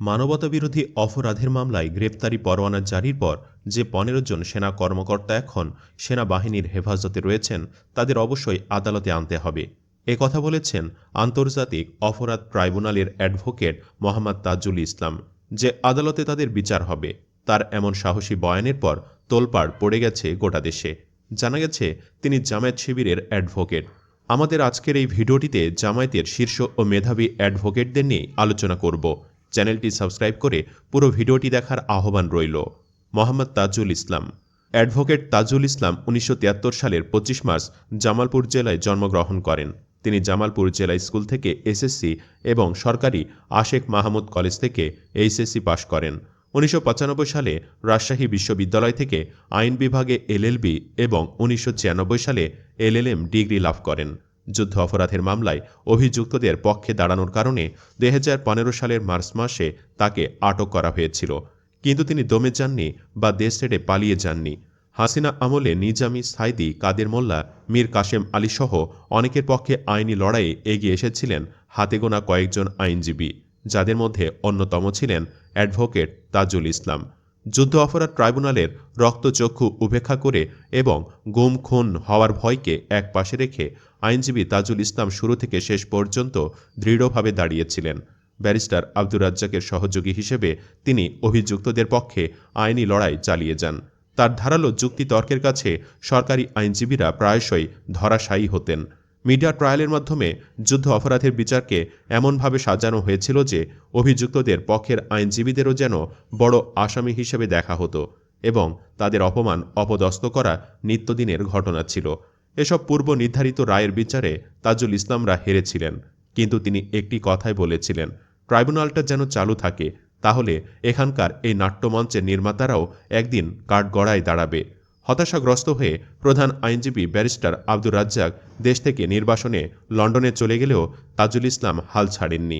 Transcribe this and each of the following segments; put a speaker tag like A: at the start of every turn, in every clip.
A: মানবতাবিরোধী অপরাধের মামলায় গ্রেপ্তারি পরোয়ানা জারির পর যে পনেরো জন সেনা কর্মকর্তা এখন সেনাবাহিনীর হেফাজতে রয়েছেন, তাদের অবশ্যই আদালতে আনতে হবে। কথা বলেছেন আন্তর্জাতিক অপরাধ ট্রাইব্যুনালের অ্যাডভোকেট মোহাম্মদ তাজুল ইসলাম। যে আদালতে তাদের বিচার হবে, তার এমন সাহসী বয়ানের পর তোলপাড় পড়ে গেছে গোটা দেশে। জানা গেছে, তিনি জামায়াত শিবিরের অ্যাডভোকেট। আমাদের আজকের এই ভিডিওটিতে জামায়াতের শীর্ষ ও মেধাবী অ্যাডভোকেটদের নিয়ে আলোচনা করব। চ্যানেলটি সাবস্ক্রাইব করে পুরো ভিডিওটি দেখার আহ্বান রইল। মোহাম্মদ তাজুল ইসলাম। অ্যাডভোকেট তাজুল ইসলাম উনিশশো তিয়াত্তর সালের পঁচিশ মার্চ জামালপুর জেলায় জন্মগ্রহণ করেন। তিনি জামালপুর জেলা স্কুল থেকে এসএসসি এবং সরকারি আশেক মাহমুদ কলেজ থেকে এইচএসসি পাশ করেন। উনিশশো পঁচানব্বই সালে রাজশাহী বিশ্ববিদ্যালয় থেকে আইন বিভাগে এলএলবি এবং উনিশশো ছিয়ানব্বই সালে এলএলএম ডিগ্রি লাভ করেন। যুদ্ধ অপরাধের মামলায় অভিযুক্তদের পক্ষে দাঁড়ানোর কারণে দুই সালের মার্চ মাসে তাকে আটক করা হয়েছিল। কিন্তু তিনি দমে যাননি বা দেশ ছেড়ে পালিয়ে যাননি। হাসিনা আমলে নিজামি সাইদি কাদের মোল্লা, মীর কাশেম আলী সহ অনেকের পক্ষে আইনি লড়াইয়ে এগিয়ে এসেছিলেন হাতে গোনা কয়েকজন আইনজীবী, যাদের মধ্যে অন্যতম ছিলেন অ্যাডভোকেট তাজুল ইসলাম। যুদ্ধ অপরাধ ট্রাইব্যুনালের রক্তচক্ষু উপেক্ষা করে এবং গুম খুন হওয়ার ভয়কে এক পাশে রেখে আইনজীবী তাজুল ইসলাম শুরু থেকে শেষ পর্যন্ত দৃঢ়ভাবে দাঁড়িয়েছিলেন। ব্যারিস্টার আব্দুর রাজ্জাকের সহযোগী হিসেবে তিনি অভিযুক্তদের পক্ষে আইনি লড়াই চালিয়ে যান। তার ধারালো যুক্তিতর্কের কাছে সরকারি আইনজীবীরা প্রায়শই ধরাশায়ী হতেন। মিডিয়া ট্রায়ালের মাধ্যমে যুদ্ধ অপরাধের বিচারকে এমনভাবে সাজানো হয়েছিল যে, অভিযুক্তদের পক্ষের আইনজীবীদেরও যেন বড় আসামি হিসেবে দেখা হতো এবং তাদের অপমান অপদস্থ করা নিত্যদিনের ঘটনা ছিল। এসব পূর্ব নির্ধারিত রায়ের বিচারে তাজুল ইসলামরা হেরেছিলেন, কিন্তু তিনি একটি কথাই বলেছিলেন, ট্রাইব্যুনালটা যেন চালু থাকে, তাহলে এখানকার এই নাট্যমঞ্চের নির্মাতারাও একদিন কাঠগড়ায় দাঁড়াবে। হতাশাগ্রস্ত হয়ে প্রধান আইনজীবী ব্যারিস্টার আব্দুর রাজ্জাক দেশ থেকে নির্বাসনে লন্ডনে চলে গেলেও তাজুল ইসলাম হাল ছাড়েননি।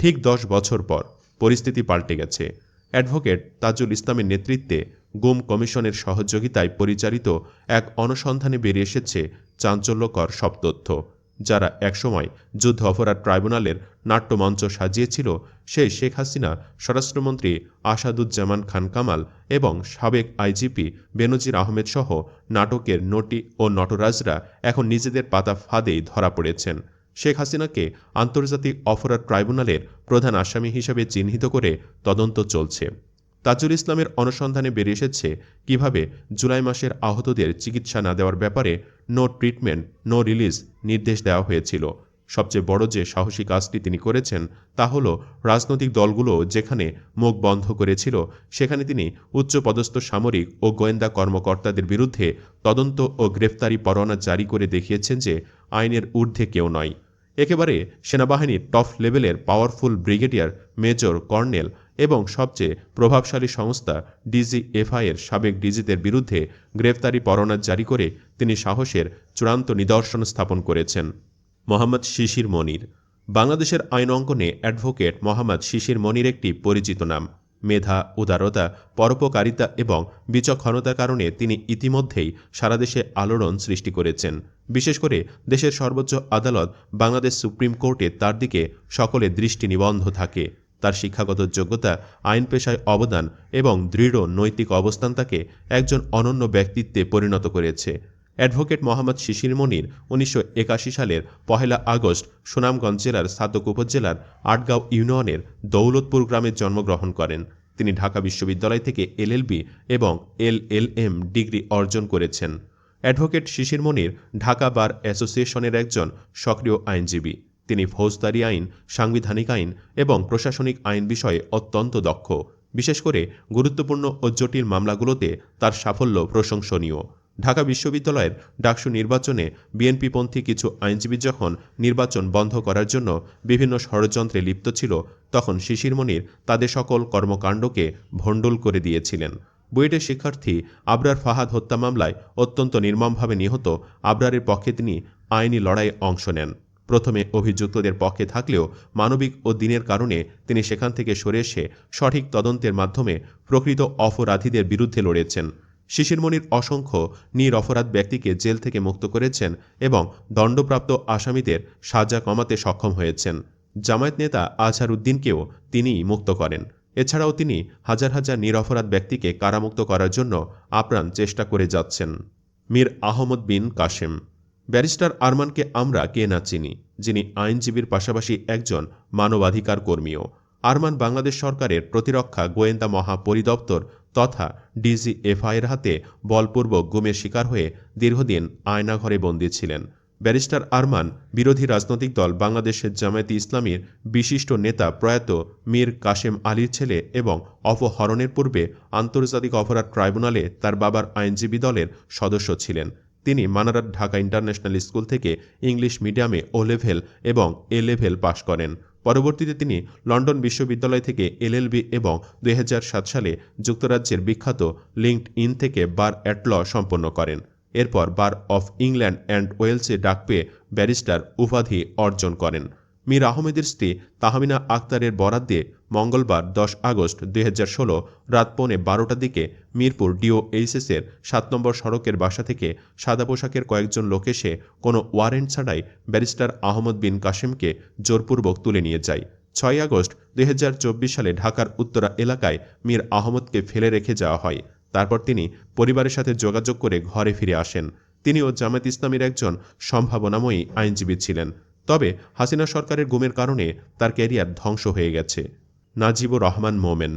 A: ঠিক দশ বছর পর পরিস্থিতি পাল্টে গেছে। অ্যাডভোকেট তাজুল ইসলামের নেতৃত্বে গুম কমিশনের সহযোগিতায় পরিচালিত এক অনুসন্ধানে বেরিয়ে এসেছে চাঞ্চল্যকর সব তথ্য। যারা একসময় যুদ্ধ অপরাধ ট্রাইব্যুনালের নাট্যমঞ্চ সাজিয়েছিল, সেই শেখ হাসিনা, স্বরাষ্ট্রমন্ত্রী আসাদুজ্জামান খান কামাল এবং সাবেক আইজিপি বেনজির আহমেদ সহ নাটকের নটি ও নটরাজরা এখন নিজেদের পাতা ফাঁদেই ধরা পড়েছেন। শেখ হাসিনাকে আন্তর্জাতিক অপরাধ ট্রাইব্যুনালের প্রধান আসামি হিসেবে চিহ্নিত করে তদন্ত চলছে। তাজুল ইসলামের অনুসন্ধানে বেরিয়ে এসেছে কীভাবে জুলাই মাসের আহতদের চিকিৎসা না দেওয়ার ব্যাপারে নো ট্রিটমেন্ট, নো রিলিজ নির্দেশ দেওয়া হয়েছিল। সবচেয়ে বড় যে সাহসী কাজটি তিনি করেছেন তা হল রাজনৈতিক দলগুলো যেখানে মুখ বন্ধ করেছিল, সেখানে তিনি উচ্চপদস্থ সামরিক ও গোয়েন্দা কর্মকর্তাদের বিরুদ্ধে তদন্ত ও গ্রেফতারি পরোয়ানা জারি করে দেখিয়েছেন যে আইনের ঊর্ধ্বে কেউ নয়। একেবারে সেনাবাহিনীর টপ লেভেলের পাওয়ারফুল ব্রিগেডিয়ার মেজর কর্নেল এবং সবচেয়ে প্রভাবশালী সংস্থা ডিজিএফআই এর সাবেক ডিজিদের বিরুদ্ধে গ্রেফতারি পরোয়ানা জারি করে তিনি সাহসের চূড়ান্ত নিদর্শন স্থাপন করেছেন। মোহাম্মদ শিশির মনির। বাংলাদেশের আইন অঙ্কনে অ্যাডভোকেট মোহাম্মদ শিশির মনির একটি পরিচিত নাম। মেধা, উদারতা, পরোপকারিতা এবং বিচক্ষণতার কারণে তিনি ইতিমধ্যেই সারা দেশে আলোড়ন সৃষ্টি করেছেন। বিশেষ করে দেশের সর্বোচ্চ আদালত বাংলাদেশ সুপ্রিম কোর্টে তার দিকে সকলে দৃষ্টি নিবন্ধ থাকে। তার শিক্ষাগত যোগ্যতা, আইন পেশায় অবদান এবং দৃঢ় নৈতিক অবস্থান তাকে একজন অনন্য ব্যক্তিত্বে পরিণত করেছে। অ্যাডভোকেট মোহাম্মদ শিশির মনির উনিশশো একাশি সালের পহেলা আগস্ট সুনামগঞ্জ জেলার সাতক উপজেলার আটগাঁও ইউনিয়নের দৌলতপুর গ্রামে জন্মগ্রহণ করেন। তিনি ঢাকা বিশ্ববিদ্যালয় থেকে এলএলবি এবং এলএলএম ডিগ্রি অর্জন করেছেন। অ্যাডভোকেট শিশির মনির ঢাকা বার অ্যাসোসিয়েশনের একজন সক্রিয় আইনজীবী। তিনি ফৌজদারি আইন, সাংবিধানিক আইন এবং প্রশাসনিক আইন বিষয়ে অত্যন্ত দক্ষ। বিশেষ করে গুরুত্বপূর্ণ ও জটিল মামলাগুলোতে তার সাফল্য প্রশংসনীয়। ঢাকা বিশ্ববিদ্যালয়ের ডাকসু নির্বাচনে বিএনপিপন্থী কিছু আইনজীবী যখন নির্বাচন বন্ধ করার জন্য বিভিন্ন ষড়যন্ত্রে লিপ্ত ছিল, তখন শিশির মনির তাদের সকল কর্মকাণ্ডকে ভণ্ডুল করে দিয়েছিলেন। বুয়েটের শিক্ষার্থী আবরার ফাহাদ হত্যা মামলায় অত্যন্ত নির্মমভাবে নিহত আবরারের পক্ষে তিনি আইনি লড়াইয়ে অংশ নেন। প্রথমে অভিযুক্তদের পক্ষে থাকলেও মানবিক ও দিনের কারণে তিনি সেখান থেকে সরে এসে সঠিক তদন্তের মাধ্যমে প্রকৃত অপরাধীদের বিরুদ্ধে লড়েছেন। শিশিরমণির অসংখ্য নিরপরাধ ব্যক্তিকে জেল থেকে মুক্ত করেছেন এবং দণ্ডপ্রাপ্ত আসামিদের সাজা কমাতে সক্ষম হয়েছেন। জামায়াত নেতা আজহার উদ্দিনকেও তিনিই মুক্ত করেন। এছাড়াও তিনি হাজার হাজার নিরপরাধ ব্যক্তিকে কারামুক্ত করার জন্য আপ্রাণ চেষ্টা করে যাচ্ছেন। মীর আহমদ বিন কাশেম ব্যারিস্টার আরমানকে আমরা কে না চিনি, যিনি আইনজীবীর পাশাপাশি একজন মানবাধিকার কর্মীও। আরমান বাংলাদেশ সরকারের প্রতিরক্ষা গোয়েন্দা মহাপরিদপ্তর তথা ডিজিএফআইয়ের হাতে বলপূর্বক গুমের শিকার হয়ে দীর্ঘদিন আয়নাঘরে বন্দী ছিলেন। ব্যারিস্টার আরমান বিরোধী রাজনৈতিক দল বাংলাদেশের জামায়াতে ইসলামীর বিশিষ্ট নেতা প্রয়াত মীর কাশেম আলীর ছেলে এবং অপহরণের পূর্বে আন্তর্জাতিক অপরাধ ট্রাইব্যুনালে তার বাবার আইনজীবী দলের সদস্য ছিলেন। তিনি মানারাত ঢাকা ইন্টারন্যাশনাল স্কুল থেকে ইংলিশ মিডিয়ামে ও লেভেল এবং এ লেভেল পাশ করেন। পরবর্তীতে তিনি লন্ডন বিশ্ববিদ্যালয় থেকে এলএলবি এবং দুই হাজার সাত সালে যুক্তরাজ্যের বিখ্যাত লিঙ্কড ইন থেকে বার অ্যাটল সম্পন্ন করেন। এরপর বার অফ ইংল্যান্ড অ্যান্ড ওয়েলসে ডাক পেয়ে ব্যারিস্টার উপাধি অর্জন করেন। মীর আহমেদের স্ত্রী তাহমিনা আক্তারের বরাদ্দে মঙ্গলবার দশ আগস্ট দুই হাজার ষোলো রাত পৌনে বারোটার দিকে মিরপুর ডিও এইচএসের সাত নম্বর সড়কের বাসা থেকে সাদা পোশাকের কয়েকজন লোক এসে কোনো ওয়ারেন্ট ছাড়াই ব্যারিস্টার আহমদ বিন কাশেমকে জোরপূর্বক তুলে নিয়ে যায়। ছয় আগস্ট দুই হাজার চব্বিশ সালে ঢাকার উত্তরা এলাকায় মীর আহমদকে ফেলে রেখে যাওয়া হয়। তারপর তিনি পরিবারের সাথে যোগাযোগ করে ঘরে ফিরে আসেন। তিনিও জামায়াত ইসলামীর একজন সম্ভাবনাময়ী আইনজীবী ছিলেন। তবে হাসিনা সরকারের গুমের কারণে তার ক্যারিয়ার ধ্বংস হয়ে গেছে। নাজিবুর রহমান মোমেন।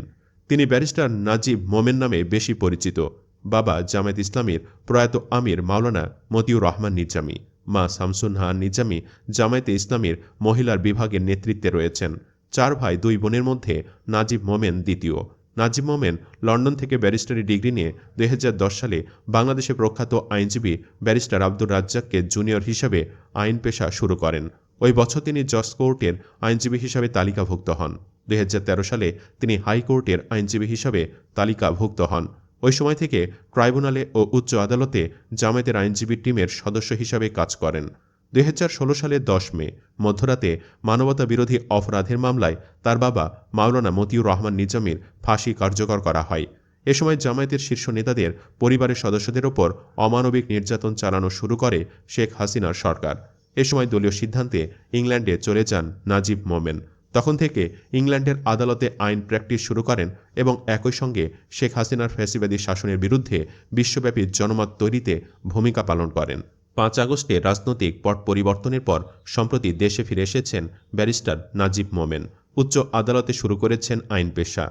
A: তিনি ব্যারিস্টার নাজিব মোমেন নামে বেশি পরিচিত। বাবা জামায়াত ইসলামীর প্রয়াত আমির মাওলানা মতিউর রহমান নিজামী। মা শামসুন্নাহার নিজামী জামায়াতে ইসলামীর মহিলার বিভাগের নেতৃত্বে রয়েছেন। চার ভাই দুই বোনের মধ্যে নাজিব মোমেন দ্বিতীয়। নাজিব মোমেন লন্ডন থেকে ব্যারিস্টারি ডিগ্রি নিয়ে দুই হাজার দশ সালে বাংলাদেশে প্রখ্যাত আইনজীবী ব্যারিস্টার আব্দুর রাজ্জাককে জুনিয়র হিসাবে আইন পেশা শুরু করেন। ওই বছর তিনি জজ কোর্টের আইনজীবী হিসাবে তালিকাভুক্ত হন। দুই হাজার তেরো সালে তিনি হাইকোর্টের আইনজীবী হিসাবে তালিকাভুক্ত হন। ওই সময় থেকে ট্রাইব্যুনালে ও উচ্চ আদালতে জামায়াতের আইনজীবী টিমের সদস্য হিসাবে কাজ করেন। দুই হাজার ষোলো সালের দশ মে, মধ্যরাতে মানবতা বিরোধী অপরাধের মামলায় তার বাবা মাওলানা মতিউর রহমান নিজামীর ফাঁসি কার্যকর করা হয়। এ সময় জামায়াতের শীর্ষ নেতাদের পরিবারের সদস্যদের ওপর অমানবিক নির্যাতন চালানো শুরু করে শেখ হাসিনার সরকার। এ সময় দলীয় সিদ্ধান্তে ইংল্যান্ডে চলে যান নাজিব মোমেন। তখন থেকে ইংল্যান্ডের আদালতে আইন প্র্যাকটিস শুরু করেন এবং একই সঙ্গে শেখ হাসিনার ফ্যাসিবাদী শাসনের বিরুদ্ধে বিশ্বব্যাপী জনমত তৈরিতে ভূমিকা পালন করেন। পাঁচ আগস্টে রাজনৈতিক পট পরিবর্তনের পর সম্প্রতি দেশে ফিরে এসেছেন ব্যারিস্টার নাজিব মোমেন। উচ্চ আদালতে শুরু করেছেন আইন পেশা।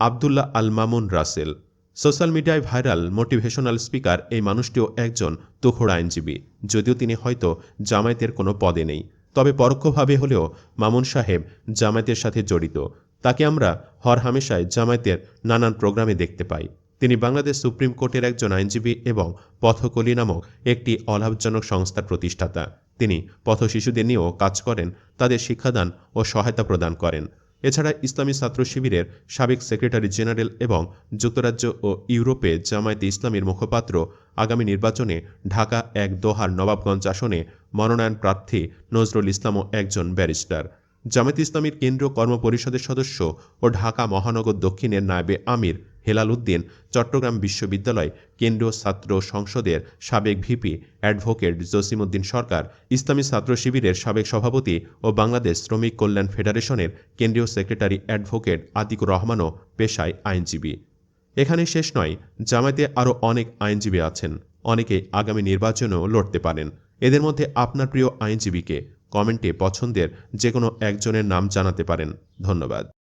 A: আবদুল্লাহ আল মামুন রাসেল। সোশ্যাল মিডিয়ায় ভাইরাল মোটিভেশনাল স্পিকার এই মানুষটিও একজন তুখোড় আইনজীবী, যদিও তিনি হয়তো জামায়াতের কোনো পদে নেই। তবে পরোক্ষভাবে হলেও মামুন সাহেব জামায়াতের সাথে জড়িত। তাকে আমরা হর হামেশায় জামায়াতের নানান প্রোগ্রামে দেখতে পাই। তিনি বাংলাদেশ সুপ্রিম কোর্টের একজন আইনজীবী এবং পথকলি নামক একটি অলাভজনক সংস্থার প্রতিষ্ঠাতা। তিনি পথ শিশুদের নিয়েও কাজ করেন, তাদের শিক্ষাদান ও সহায়তা প্রদান করেন। এছাড়া ইসলামী ছাত্র শিবিরের সাবেক সেক্রেটারি জেনারেল এবং যুক্তরাজ্য ও ইউরোপে জামায়াতে ইসলামীর মুখপাত্র আগামী নির্বাচনে ঢাকা এক, দোহার, নবাবগঞ্জ আসনে মনোনয়ন প্রার্থী নজরুল ইসলামও একজন ব্যারিস্টার। জামায়াত ইসলামীর কেন্দ্রীয় কর্মপরিষদের সদস্য ও ঢাকা মহানগর দক্ষিণের নায়েবে আমির হেলাল উদ্দিন, চট্টগ্রাম বিশ্ববিদ্যালয় কেন্দ্রীয় ছাত্র সংসদের সাবেক ভিপি অ্যাডভোকেট জসিমউদ্দিন সরকার, ইসলামী ছাত্র শিবিরের সাবেক সভাপতি ও বাংলাদেশ শ্রমিক কল্যাণ ফেডারেশনের কেন্দ্রীয় সেক্রেটারি অ্যাডভোকেট আতিকুর রহমানও পেশায় আইনজীবী। এখানে শেষ নয়, জামায়াতে আরও অনেক আইনজীবী আছেন, অনেকে আগামী নির্বাচনেও লড়তে পারেন। এদের মধ্যে আপনার প্রিয় আইনজীবীকে কমেন্টে পছন্দের যে কোনো একজনের নাম জানাতে পারেন। ধন্যবাদ।